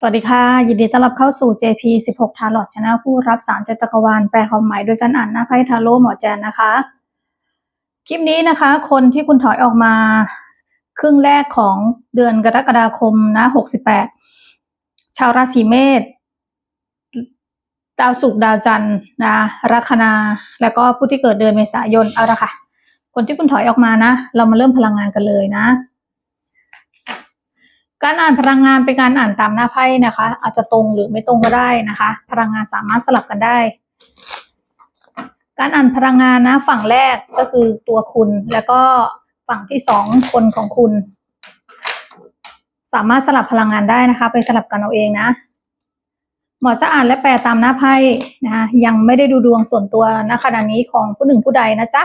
สวัสดีค่ะ ยินดีต้อนรับเข้าสู่ JP 16 Tarot Channel ผู้รับสารจัตกรวาลแปลความหมายโดยการอ่านหน้าไพ่ทาโร่หมอแจนนะคะ คลิปนี้นะคะ คนที่คุณถอยออกมา ครึ่งแรกของเดือนกรกฎาคมนะ 68 ชาวราศีเมษดาวศุกร์ดาวจันทร์นะลัคนา แล้วก็ผู้ที่เกิดเดือนเมษายนเอาละค่ะ คนที่คุณถอยออกมานะ เรามาเริ่มพลังงานกันเลยนะ การอ่านพลังงานเป็นการอ่านตามหน้าไพ่นะคะ อาจจะตรงหรือไม่ตรงก็ได้นะคะ พลังงานสามารถสลับกันได้ การอ่านพลังงานนะ ฝั่งแรกก็คือตัวคุณแล้วก็ฝั่งที่สองคนของคุณ สามารถสลับพลังงานได้นะคะ ไปสลับกันเอาเองนะหมอจะอ่านและแปลตามหน้าไพ่นะคะยังไม่ได้ดูดวงส่วนตัวณขณะนี้ของผู้หนึ่งผู้ใดนะจ๊ะ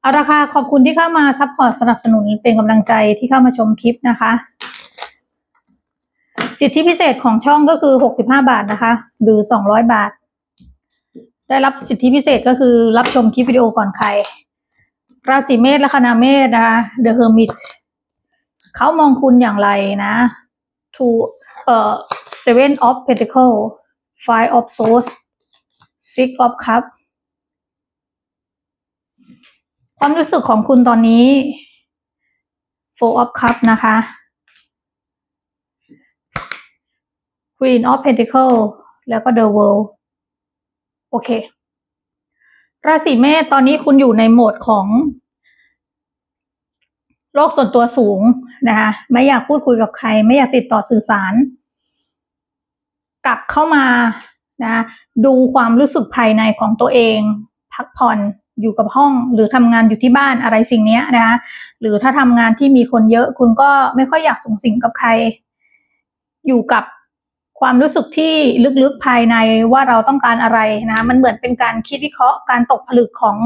เอาราคาขอบคุณที่เข้ามาซัพพอร์ตสนับสนุนเป็นกำลังใจที่เข้ามาชมคลิปนะคะ สิทธิพิเศษของช่องก็คือ 65 บาทนะคะ หรือ 200 บาท ได้รับสิทธิพิเศษก็คือรับชมคลิปวิดีโอก่อนใคร ราศีเมษและคณาเมษนะคะ The Hermit เขามองคุณอย่างไรนะ to เอ่อ seven of pentacle five of swords six of Cups ความรู้สึกของคุณตอนนี้ four of cup นะคะ Queen of Pentacle แล้วก็ The World โอเค ราศีเมษตอนนี้คุณอยู่ในโหมดของโลกส่วนตัวสูงนะคะไม่อยากพูดคุยกับใคร ไม่อยากติดต่อสื่อสาร กลับเข้ามานะดูความรู้สึกภายในของตัวเอง พักผ่อน อยู่กับห้อง หรือทำงานอยู่ที่บ้านอะไรสิ่งเนี้ยนะคะหรือถ้าทำงานที่มีคนเยอะคุณก็ไม่ค่อยอยากสูงสิงกับใคร อยู่กับความรู้สึกที่ลึกๆภายในว่าเราต้องการอะไรนะมันเหมือนเป็นการคิดวิเคราะห์การตกผลึกของ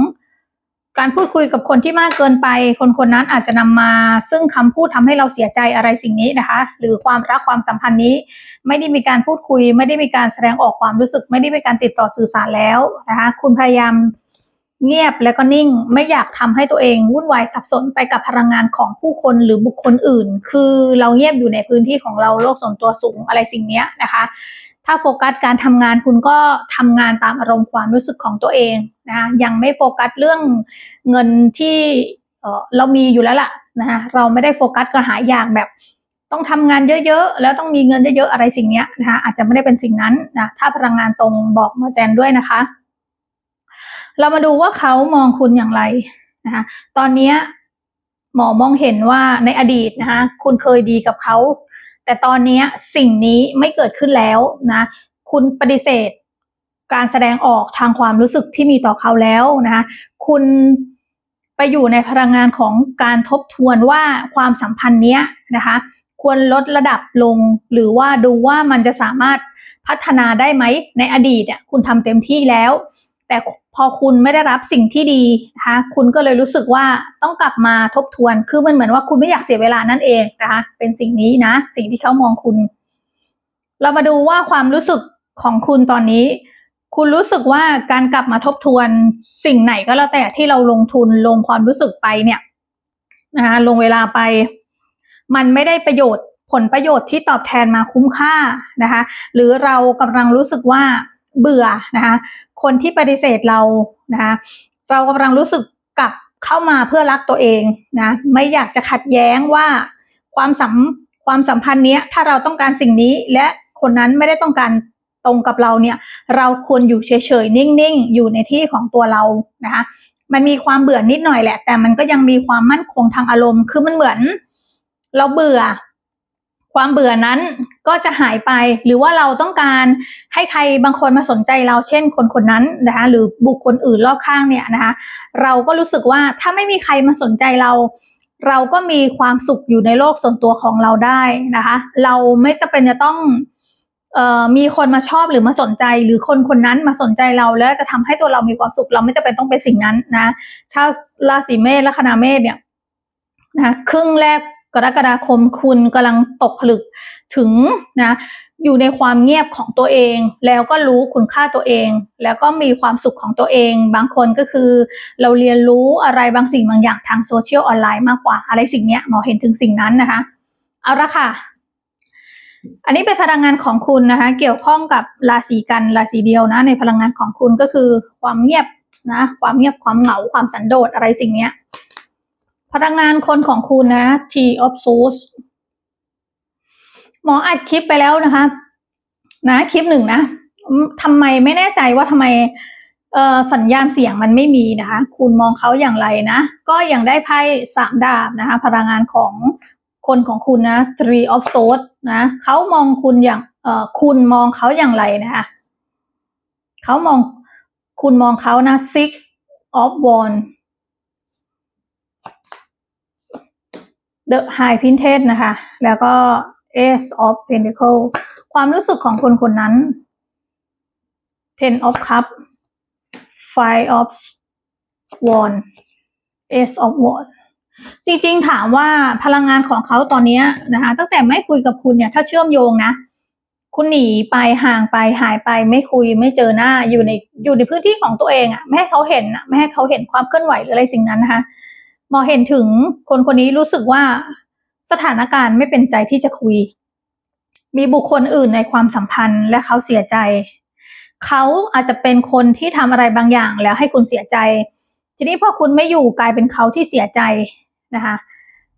การพูดคุยกับคนที่มากเกินไป คนคนนั้นอาจจะนำมา ซึ่งคำพูดทำให้เราเสียใจอะไรสิ่งนี้นะคะ หรือความรักความสัมพันธ์นี้ ไม่ได้มีการพูดคุย ไม่ได้มีการแสดงออกความรู้สึก ไม่ได้มีการติดต่อสื่อสารแล้วนะคะ คุณพยายาม เงียบแล้วก็นิ่งไม่อยากทำให้ตัวเองวุ่นวายสับสนไปกับพลังงานของผู้คนหรือบุคคลอื่น คือเราเงียบอยู่ในพื้นที่ของเราโลกส่วนตัวสูงอะไรสิ่งเนี้ยนะคะ ถ้าโฟกัสการทำงานคุณก็ทำงานตามอารมณ์ความรู้สึกของตัวเองนะยังไม่โฟกัสเรื่องเงินที่เออเรามีอยู่แล้วล่ะนะคะเราไม่ได้โฟกัสกระหายอยากแบบต้องทำงานเยอะๆ แล้วต้องมีเงินเยอะๆ อะไรสิ่งเนี้ยนะคะอาจจะไม่ได้เป็นสิ่งนั้นนะถ้าพลังงานตรงบอกมาแจนด้วยนะคะ เรามาดูว่าเขามองคุณอย่างไรนะคะตอนนี้หมอมองเห็นว่าในอดีตนะคะคุณเคยดีกับเขา แต่ตอนนี้สิ่งนี้ไม่เกิดขึ้นแล้วนะคุณปฏิเสธการแสดงออกทางความรู้สึกที่มีต่อเขาแล้วนะคะคุณไปอยู่ในพลังงานของการทบทวนว่าความสัมพันธ์เนี้ยนะคะควรลดระดับลงหรือว่าดูว่ามันจะสามารถพัฒนาได้ไหมในอดีตอะคุณทำเต็มที่แล้ว แต่พอคุณไม่ได้รับสิ่งที่ดีนะคะคุณก็เลยรู้สึกว่าต้องกลับมาทบทวน คือมันเหมือนว่าคุณไม่อยากเสียเวลานั่นเองนะคะเป็นสิ่งนี้นะ สิ่งที่เขามองคุณ เรามาดูว่าความรู้สึกของคุณตอนนี้ คุณรู้สึกว่าการกลับมาทบทวนสิ่งไหนก็แล้วแต่ที่เราลงทุนลงความรู้สึกไปเนี่ยนะคะลงเวลาไป มันไม่ได้ประโยชน์ผลประโยชน์ที่ตอบแทนมาคุ้มค่านะคะ หรือเรากำลังรู้สึกว่า เบื่อนะคะคนที่ปฏิเสธเรานะคะเรากำลังรู้สึกกลับเข้ามาเพื่อรักตัวเองนะไม่อยากจะขัดแย้งว่าความสัมความสัมพันธ์เนี้ยถ้าเราต้องการสิ่งนี้และคนนั้นไม่ได้ต้องการตรงกับเราเนี่ยเราควรอยู่เฉยๆนิ่งๆ อยู่ในที่ของตัวเรานะคะมันมีความเบื่อนิดหน่อยแหละ แต่มันก็ยังมีความมั่นคงทางอารมณ์ คือมันเหมือน เราเบื่อ ความเบื่อนั้นก็จะหายไป หรือว่าเราต้องการให้ใครบางคนมาสนใจเราเช่นคนคนนั้นนะคะหรือบุคคลอื่นรอบข้างเนี่ยนะคะเราก็รู้สึกว่าถ้าไม่มีใครมาสนใจเรา เราก็มีความสุขอยู่ในโลกส่วนตัวของเราได้นะคะเราไม่จะเป็นจะต้องมีคนมาชอบหรือมาสนใจ หรือคนคนนั้นมาสนใจเราแล้วจะทำให้ตัวเรามีความสุขเราไม่จะเป็นต้องเป็นสิ่งนั้นนะชาวราศีเมษและคณาเมษเนี่ยนะครึ่งแรก กรกฎาคมคุณกำลังตกผลึกถึงนะอยู่ในความเงียบของตัวเอง แล้วก็รู้คุณค่าตัวเอง แล้วก็มีความสุขของตัวเอง บางคนก็คือ เราเรียนรู้อะไรบางสิ่งบางอย่างทางโซเชียลออนไลน์มากกว่า อะไรสิ่งเนี้ยหมอเห็นถึงสิ่งนั้นนะคะ เอาละค่ะ อันนี้เป็นพลังงานของคุณนะคะ เกี่ยวข้องกับราศีกันราศีเดียวนะ ในพลังงานของคุณก็คือความเงียบนะ ความเงียบความเหงาความสันโดษอะไรสิ่งเนี้ย พลังงานคนของคุณนะ T of Swords หมออัดคลิปไปแล้วนะคะ นะคลิปหนึ่งนะทำไมไม่แน่ใจว่าทำไมสัญญาณเสียงมันไม่มีนะคะ คุณมองเขาอย่างไรนะ ก็ยังได้ไพ่สามดาบนะคะ พลังงานของคนของคุณนะ three of swords นะเขามองคุณอย่างเอ่อคุณมองเขาอย่างไรนะคะเขามองคุณมองเขานะ six of wands the high priestess นะคะ แล้วก็ ace of pentacle ความรู้สึกของคนคนนั้น ten of cup five of wand ace of wand จริงๆถามว่าพลังงานของเขาตอนนี้นะคะ ตั้งแต่ไม่คุยกับคุณเนี่ย ถ้าเชื่อมโยงนะ คุณหนีไปห่างไปหายไปไม่คุยไม่เจอหน้าอยู่ในอยู่ในพื้นที่ของตัวเองอะ่ะไม่ให้เขาเห็นอะไม่ให้เขาเห็นความเคลื่อนไหวหรืออะไรสิ่งนั้นนะคะ หมอเห็นถึงคนคนนี้รู้สึกว่าสถานการณ์ไม่เป็นใจที่จะคุย มีบุคคลอื่นในความสัมพันธ์และเขาเสียใจ เขาอาจจะเป็นคนที่ทำอะไรบางอย่างแล้วให้คุณเสียใจ ทีนี้พอคุณไม่อยู่กลายเป็นเขาที่เสียใจนะคะ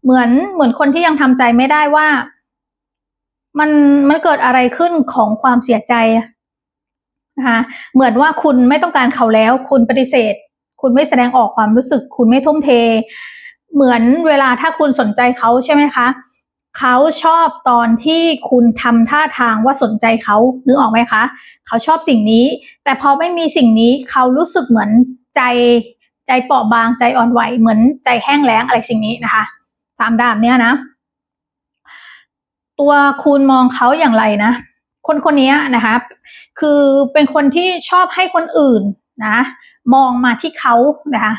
เหมือนเหมือนคนที่ยังทำใจไม่ได้ว่า มันมันเกิดอะไรขึ้นของความเสียใจนะคะเหมือนว่าคุณไม่ต้องการเขาแล้ว คุณปฏิเสธ คุณไม่แสดงออกความรู้สึก คุณไม่ทุ่มเท เหมือนเวลาถ้าคุณสนใจเขาใช่ไหมคะเขาชอบตอนที่คุณทำท่าทางว่าสนใจเขานึกออกไหมคะเขาชอบสิ่งนี้ แต่พอไม่มีสิ่งนี้เขารู้สึกเหมือนใจใจเปราะบางใจอ่อนไหวเหมือนใจแห้งแล้งอะไรสิ่งนี้นะคะสามดาบเนี้ยนะ ตัวคุณมองเขาอย่างไรนะ คนคนนี้นะคะ คือเป็นคนที่ชอบให้คนอื่น นะ มองมาที่เขานะคะ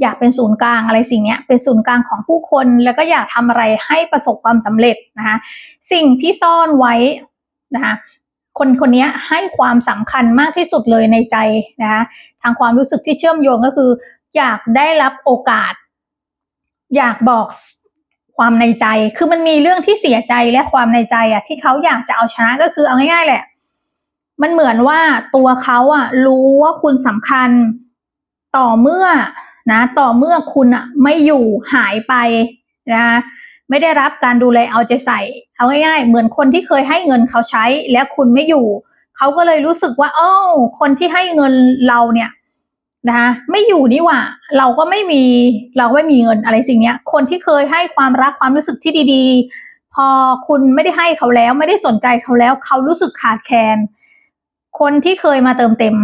อยากเป็นศูนย์กลางอะไรสิ่งนี้เป็นศูนย์กลางของผู้คน แล้วก็อยากทำอะไรให้ประสบความสำเร็จนะคะสิ่งที่ซ่อนไว้นะคะคนคนนี้ให้ความสำคัญมากที่สุดเลยในใจนะคะทางความรู้สึกที่เชื่อมโยงก็คือ อยากได้รับโอกาส อยากบอกความในใจ คือมันมีเรื่องที่เสียใจและความในใจอะที่เขาอยากจะเอาชนะก็คือเอาง่ายๆแหละ มันเหมือนว่าตัวเขาอะรู้ว่าคุณสำคัญต่อเมื่อนะต่อเมื่อคุณอะไม่อยู่หายไปนะไม่ได้รับการดูแลเอาใจใส่ เอาง่ายๆ เหมือนคนที่เคยให้เงินเขาใช้แล้วคุณไม่อยู่ เขาก็เลยรู้สึกว่าอ้คนที่ให้เงินเราเนี่ยนะคะไม่อยู่นี่หว่า เราก็ไม่มีเราไม่มีเงินอะไรสิ่งเนี้ยคนที่เคยให้ความรักความรู้สึกที่ดี ๆ พอคุณไม่ได้ให้เขาแล้ว ไม่ได้สนใจเขาแล้ว เขารู้สึกขาดแคลน คนที่เคยมาเติมเต็ม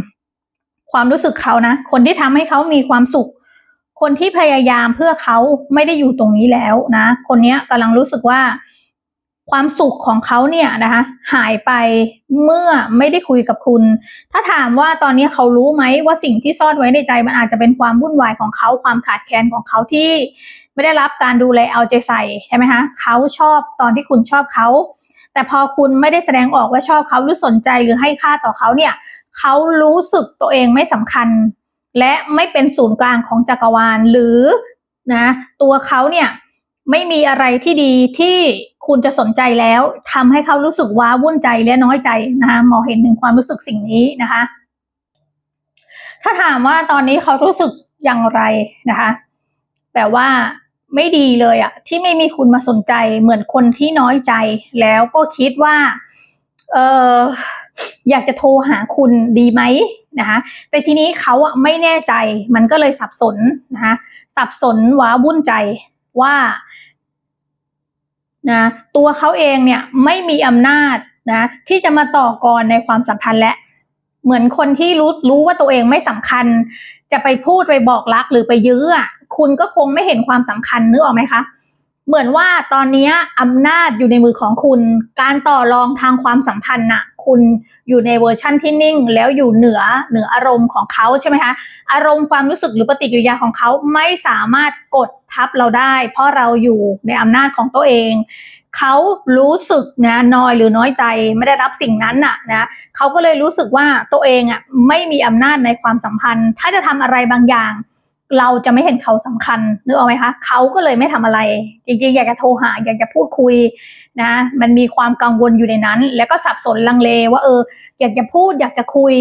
ความรู้สึกเขานะ คนที่ทำให้เขามีความสุข คนที่พยายามเพื่อเขาไม่ได้อยู่ตรงนี้แล้วนะ คนนี้กำลังรู้สึกว่า ความสุขของเขาเนี่ยนะคะ หายไปเมื่อไม่ได้คุยกับคุณ ถ้าถามว่าตอนนี้เขารู้ไหมว่าสิ่งที่ซ่อนไว้ในใจ มันอาจจะเป็นความวุ่นวายของเขาความขาดแคลนของเขาที่ไม่ได้รับการดูแลเอาใจใส่ใช่ไหมคะเขาชอบตอนที่คุณชอบเขา แต่พอคุณไม่ได้แสดงออกว่าชอบเขาหรือสนใจหรือให้ค่าต่อเขาเนี่ยเขารู้สึกตัวเองไม่สำคัญ และไม่เป็นศูนย์กลางของจักรวาลหรือนะตัวเขาเนี่ยไม่มีอะไรที่ดีที่คุณจะสนใจแล้วทำให้เขารู้สึกว้าวุ่นใจและน้อยใจนะคะหมอเห็นถึงความรู้สึกสิ่งนี้นะคะ ถ้าถามว่าตอนนี้เขารู้สึกอย่างไรนะคะแบบว่า ไม่ดีเลยอะที่ไม่มีคุณมาสนใจเหมือนคนที่น้อยใจ แล้วก็คิดว่าเอออยากจะโทรหาคุณดีไหมนะคะแต่ทีนี้เขาอะไม่แน่ใจมันก็เลยสับสนนะคะสับสนว้าวุ่นใจว่านะตัวเขาเองเนี่ยไม่มีอำนาจนะที่จะมาต่อกรในความสัมพันธ์และ เหมือนคนที่รู้รู้ว่าตัวเองไม่สำคัญ จะไปพูดไปบอกรักหรือไปยื้อ คุณก็คงไม่เห็นความสำคัญนึกออกไหมคะ เหมือนว่าตอนนี้อำนาจอยู่ในมือของคุณ การต่อรองทางความสัมพันธ์น่ะ คุณอยู่ในเวอร์ชั่นที่นิ่ง แล้วอยู่เหนือเหนืออารมณ์ของเขาใช่ไหมคะ อารมณ์ความรู้สึกหรือปฏิกิริยาของเขาไม่สามารถกดทับเราได้ เพราะเราอยู่ในอำนาจของตัวเองเขารู้สึกนะนอยหรือน้อยใจไม่ได้รับสิ่งนั้นน่ะนะเขาก็เลยรู้สึกว่าตัวเองอะไม่มีอำนาจในความสัมพันธ์ ถ้าจะทำอะไรบางอย่าง เราจะไม่เห็นเขาสำคัญนึกออกไหมคะเขาก็เลยไม่ทำอะไร จริงๆ อยากจะโทรหา อยากจะพูดคุยนะ มันมีความกังวลอยู่ในนั้น แล้วก็สับสนลังเลว่าเออ อยากจะพูดอยากจะคุย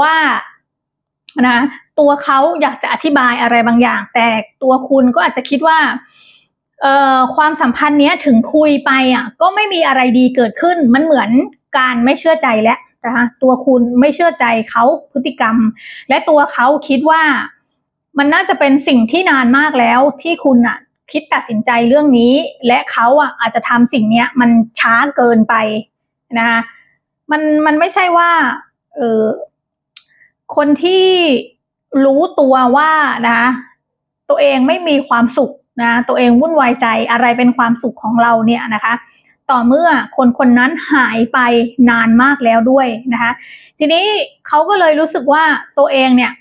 ว่านะตัวเขาอยากจะอธิบายอะไรบางอย่าง แต่ตัวคุณก็อาจจะคิดว่าเอ่อความสัมพันธ์เนี้ยถึงคุยไปอะก็ไม่มีอะไรดีเกิดขึ้น มันเหมือนการไม่เชื่อใจแล้วนะคะตัวคุณไม่เชื่อใจเขาพฤติกรรม และตัวเขาคิดว่า มันน่าจะเป็นสิ่งที่นานมากแล้วที่คุณอะคิดตัดสินใจเรื่องนี้ และเขาอะอาจจะทำสิ่งเนี้ยมันช้าเกินไปนะคะมันมันไม่ใช่ว่าเออคนที่รู้ตัวว่านะตัวเองไม่มีความสุขนะตัวเองวุ่นวายใจอะไรเป็นความสุขของเราเนี่ยนะคะ ต่อเมื่อคนคนนั้นหายไปนานมากแล้วด้วยนะคะ ทีนี้เขาก็เลยรู้สึกว่าตัวเองเนี่ย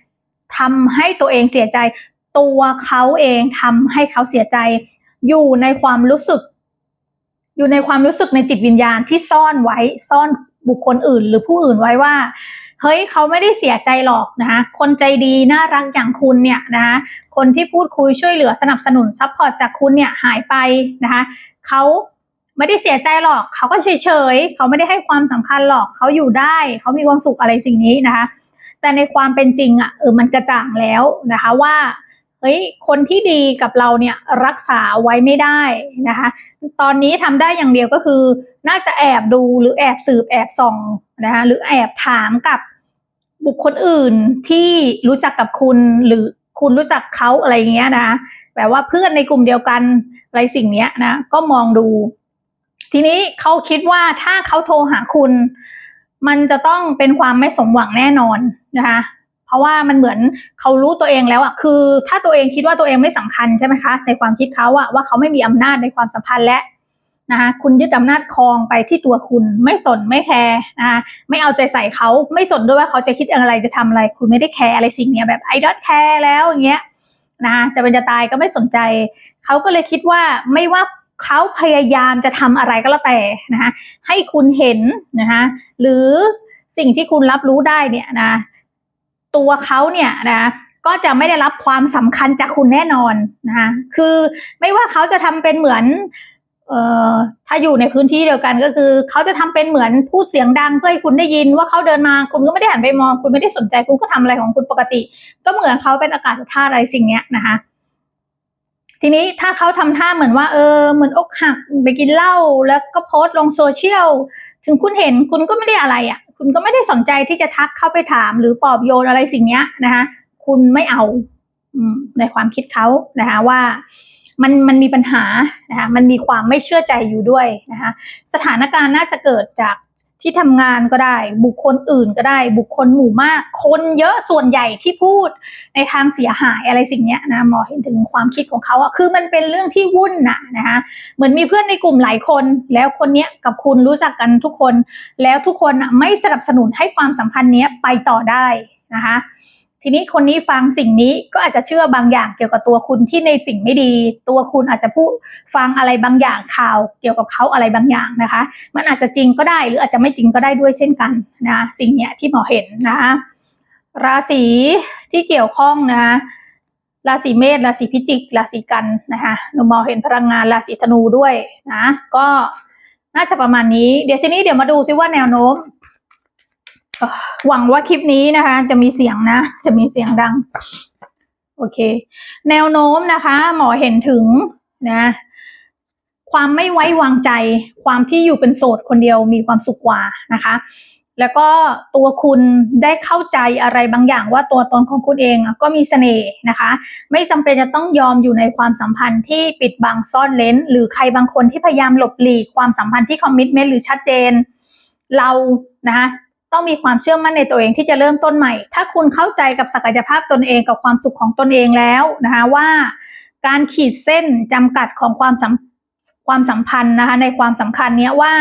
ทำให้ตัวเองเสียใจ ตัวเขาเองทำให้เขาเสียใจ อยู่ในความรู้สึก อยู่ในความรู้สึกในจิตวิญญาณที่ซ่อนไว้ซ่อนบุคคลอื่น หรือผู้อื่นไว้ว่าเฮ้ยเขาไม่ได้เสียใจหรอกนะคะคนใจดีน่ารักอย่างคุณเนี่ยนะคะคนที่พูดคุยช่วยเหลือสนับสนุนซัพพอร์ตจากคุณเนี่ยหายไปนะคะเขาไม่ได้เสียใจหรอก เขาก็เฉยเฉยเขาไม่ได้ให้ความสำคัญหรอกเขาอยู่ได้ เขามีความสุขอะไรสิ่งนี้นะคะ แต่ในความเป็นจริงอะเออมันกระจ่างแล้วนะคะว่าเฮ้ยคนที่ดีกับเราเนี่ยรักษาไว้ไม่ได้นะคะตอนนี้ทำได้อย่างเดียวก็คือ น่าจะแอบดูหรือแอบสืบแอบส่องนะคะหรือแอบถามกับบุคคลอื่นที่รู้จักกับคุณหรือคุณรู้จักเขาอะไรเงี้ยนะแบบว่าเพื่อนในกลุ่มเดียวกันอะไรสิ่งเนี้ยนะก็มองดู ทีนี้เขาคิดว่าถ้าเขาโทรหาคุณ มันจะต้องเป็นความไม่สมหวังแน่นอนนะคะเพราะว่ามันเหมือนเขารู้ตัวเองแล้วอะคือ ถ้าตัวเองคิดว่าตัวเองไม่สำคัญใช่ไหมคะ ในความคิดเขาอะว่าเขาไม่มีอำนาจในความสัมพันธ์และนะคะคุณยึดอำนาจครองไปที่ตัวคุณไม่สนไม่แคร์นะคะไม่เอาใจใส่เขาไม่สนด้วยว่าเขาจะคิดอะไรจะทำอะไร คุณไม่ได้แคร์อะไรสิ่งเนี้ยแบบไอ้ดอทแคร์แล้วอย่างเงี้ยนะะจะเป็นจะตายก็ไม่สนใจ เขาก็เลยคิดว่าไม่ว่า เขาพยายามจะทำอะไรก็แล้วแต่นะคะให้คุณเห็นนะคะหรือสิ่งที่คุณรับรู้ได้เนี่ยนะตัวเขาเนี่ยนะก็จะไม่ได้รับความสำคัญจากคุณแน่นอนนะคะคือไม่ว่าเขาจะทำเป็นเหมือนเอ่อถ้าอยู่ในพื้นที่เดียวกันก็คือ เขาจะทำเป็นเหมือนพูดเสียงดังเพื่อให้คุณได้ยินว่าเขาเดินมาคุณก็ไม่ได้หันไปมอง คุณไม่ได้สนใจคุณก็ทำอะไรของคุณปกติ ก็เหมือนเขาเป็นอากาศธาตุอะไรสิ่งเนี้ยนะคะ ทีนี้ถ้าเขาทำท่าเหมือนว่าเออเหมือนอกหักไปกินเหล้าแล้วก็โพสต์ลงโซเชียลถึงคุณเห็นคุณก็ไม่ได้อะไรอะ่ะ คุณก็ไม่ได้สนใจที่จะทักเข้าไปถามหรือปลอบโยนอะไรสิ่งเนี้ยนะคะคุณไม่เอาในความคิดเขานะคะว่ามันมันมีปัญหานะคะมันมีความไม่เชื่อใจอยู่ด้วยนะคะสถานการณ์น่าจะเกิดจาก ที่ทำงานก็ได้ บุคคลอื่นก็ได้ บุคคลหมู่มาก คนเยอะส่วนใหญ่ที่พูดในทางเสียหายอะไรสิ่งนี้นะหมอเห็นถึงความคิดของเขาอะคือมันเป็นเรื่องที่วุ่นนะนะคะเหมือนมีเพื่อนในกลุ่มหลายคน แล้วคนเนี้ยกับคุณรู้จักกันทุกคน แล้วทุกคนอะไม่สนับสนุนให้ความสัมพันธ์นี้ไปต่อได้นะคะ ทีนี้คนนี้ฟังสิ่งนี้ก็อาจจะเชื่อบางอย่างเกี่ยวกับตัวคุณที่ในสิ่งไม่ดี ตัวคุณอาจจะพูดฟังอะไรบางอย่างข่าวเกี่ยวกับเขาอะไรบางอย่างนะคะ มันอาจจะจริงก็ได้หรืออาจจะไม่จริงก็ได้ด้วยเช่นกันนะสิ่งเนี้ยที่หมอเห็นนะคะราศีที่เกี่ยวข้องนะราศีเมษราศีพิจิกราศีกันนะคะหนูมองเห็นพลังงานราศีธนูด้วยนะก็น่าจะประมาณนี้เดี๋ยวทีนี้เดี๋ยวมาดูซิว่าแนวโน้ม หวังว่าคลิปนี้นะคะ จะมีเสียงนะ จะมีเสียงดัง โอเค แนวโน้มนะคะ หมอเห็นถึงนะ ความไม่ไว้วางใจ ความที่อยู่เป็นโสดคนเดียวมีความสุขกว่านะคะแล้วก็ตัวคุณได้เข้าใจอะไรบางอย่างว่าตัวตนของคุณเองก็มีเสน่ห์นะคะ ไม่จำเป็นจะต้องยอมอยู่ในความสัมพันธ์ที่ปิดบังซ่อนเลนหรือใครบางคนที่พยายามหลบหลีกความสัมพันธ์ที่คอมมิชเมนต์หรือชัดเจน เรานะคะ ต้องมีความเชื่อมั่นในตัวเองที่จะเริ่มต้นใหม่ ถ้าคุณเข้าใจกับศักยภาพตนเองกับความสุขของตนเองแล้วนะคะว่าการขีดเส้นจำกัดของความสัมความสัมพันธ์นะคะในความสำคัญเนี้ยว่า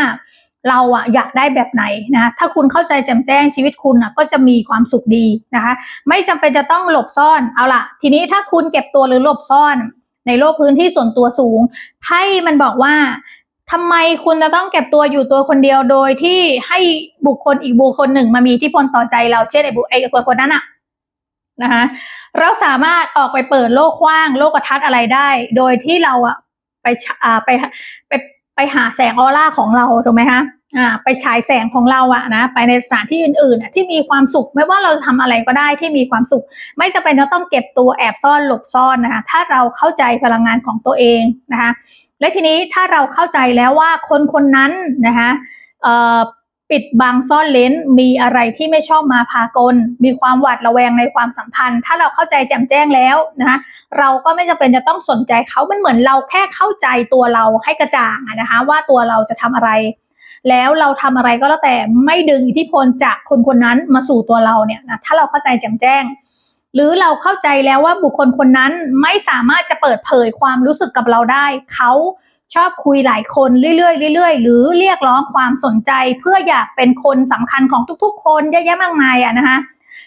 เราอะอยากได้แบบไหนนะคะถ้าคุณเข้าใจแจ่มแจ้งชีวิตคุณอะก็จะมีความสุขดีนะคะ ไม่จำเป็นจะต้องหลบซ่อนเอาล่ะทีนี้ถ้าคุณเก็บตัวหรือหลบซ่อน ในโลกพื้นที่ส่วนตัวสูงไพ่มันบอกว่าทำไมคุณจะต้องเก็บตัวอยู่ตัวคนเดียวโดยที่ให้ บุคคลอีกบุคคลหนึ่งมามีที่พลต่อใจเราเช่นไอ้บุไอ้คนคนนั้นอะนะคะเราสามารถออกไปเปิดโลกกว้าง โลกทัศน์อะไรได้ โดยที่เราอะไปอ่าไปไปไปหาแสงออร่าของเราถูกไหมคะอ่าไปฉายแสงของเราอะนะไปในสถานที่อื่นๆอะที่มีความสุขไม่ว่าเราจะทำอะไรก็ได้ที่มีความสุข ไม่จำเป็นจะต้องเก็บตัวแอบซ่อนหลบซ่อนนะคะถ้าเราเข้าใจพลังงานของตัวเองนะคะและทีนี้ถ้าเราเข้าใจแล้วว่าคนคนนั้นนะคะเอ่อ ปิดบังซ่อนเลนมีอะไรที่ไม่ชอบมาพากล มีความหวาดระแวงในความสัมพันธ์ ถ้าเราเข้าใจแจ่มแจ้งแล้วนะคะเราก็ไม่จำเป็นจะต้องสนใจเขามันเหมือนเราแค่เข้าใจตัวเราให้กระจ่างนะคะว่าตัวเราจะทำอะไร แล้วเราทำอะไรก็แล้วแต่ไม่ดึงอิทธิพลจากคนคนนั้นมาสู่ตัวเราเนี่ยนะถ้าเราเข้าใจแจ่มแจ้ง หรือเราเข้าใจแล้วว่าบุคคลคนนั้นไม่สามารถจะเปิดเผยความรู้สึกกับเราได้เขา ชอบคุยหลายคนเรื่อยๆเรื่อยๆ หรือเรียกร้องความสนใจเพื่ออยากเป็นคนสำคัญของทุกๆ คนเยอะแยะมากมายอะนะคะ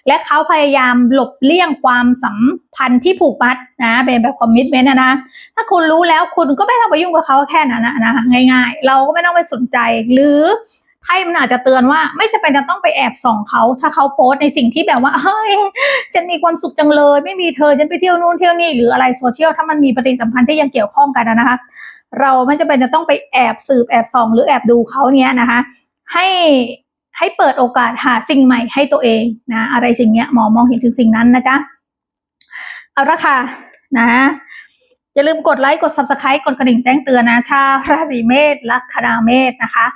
และเขาพยายามหลบเลี่ยงความสัมพันธ์ที่ผูกมัดนะเป็นแบบคอมมิชเมนต์นะนะถ้าคุณรู้แล้วคุณก็ไม่ต้องไปยุ่งกับเขาแค่นั้นนะนะคะง่าย ๆ เราก็ไม่ต้องไปสนใจหรือ ไพ่มันอาจจะเตือนว่าไม่จำเป็นจะต้องไปแอบส่องเขาถ้าเขาโพสต์ในสิ่งที่แบบว่าเฮ้ยฉันมีความสุขจังเลย ไม่มีเธอฉันไปเที่ยวนู่นเที่ยวนี่หรืออะไรโซเชียลถ้ามันมีปฏิสัมพันธ์ที่ยังเกี่ยวข้องกันนะนะคะ เราไม่จำเป็นจะต้องไปแอบสืบแอบส่อง หรือแอบดูเขาเนี้ยนะคะ ให้ให้เปิดโอกาสหาสิ่งใหม่ให้ตัวเองนะอะไรสิ่งเนี้ยหมอมองเห็นถึงสิ่งนั้นนะจ๊ะเอาละค่ะนะอย่าลืมกดไลค์ กด subscribe กดกระดิ่งแจ้งเตือนนะ ชาราศีเมษลัคนาเมษนะคะ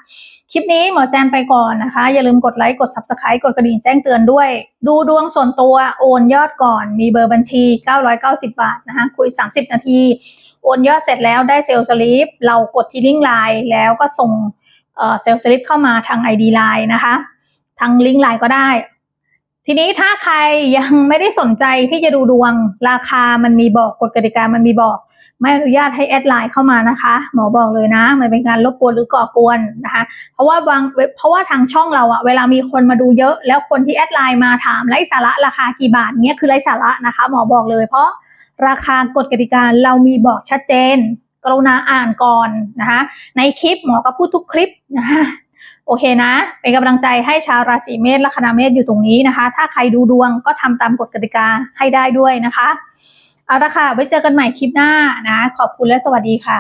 คลิปนี้หมอแจนไปก่อนนะคะ อย่าลืมกดไลค์กด subscribe กดกระดิ่งแจ้งเตือนด้วย ดูดวงส่วนตัวโอนยอดก่อนมีเบอร์บัญชี 990 บาทนะคะคุย 30 นาที โอนยอดเสร็จแล้วได้เซลล์สลิปเรากดที่ลิงก์ไลน์แล้วก็ส่งเซลล์สลิปเข้ามาทาง ID ไลน์นะคะ ทางลิงก์ไลน์ก็ได้ ทีนี้ถ้าใครยังไม่ได้สนใจที่จะดูดวง ราคามันมีบอกกฎกติกามันมีบอก ไม่อนุญาตให้แอดไลน์เข้ามานะคะ หมอบอกเลยนะ มันเป็นการรบกวนหรือก่อกวนนะคะ เพราะว่าบางเพราะว่าทางช่องเราอะเวลามีคนมาดูเยอะ แล้วคนที่แอดไลน์มาถามไร้สาระราคากี่บาทเนี้ยคือไร้สาระนะคะ หมอบอกเลย เพราะราคากฎกติกาเรามีบอกชัดเจน กรุณาอ่านก่อนนะคะในคลิปหมอก็พูดทุกคลิปนะคะ โอเคนะ เป็นกำลังใจให้ชาวราศีเมษและคณาเมษอยู่ตรงนี้นะคะ ถ้าใครดูดวงก็ทำตามกฎกติกาให้ได้ด้วยนะคะ เอาละค่ะ ไว้เจอกันใหม่คลิปหน้านะ ขอบคุณและสวัสดีค่ะ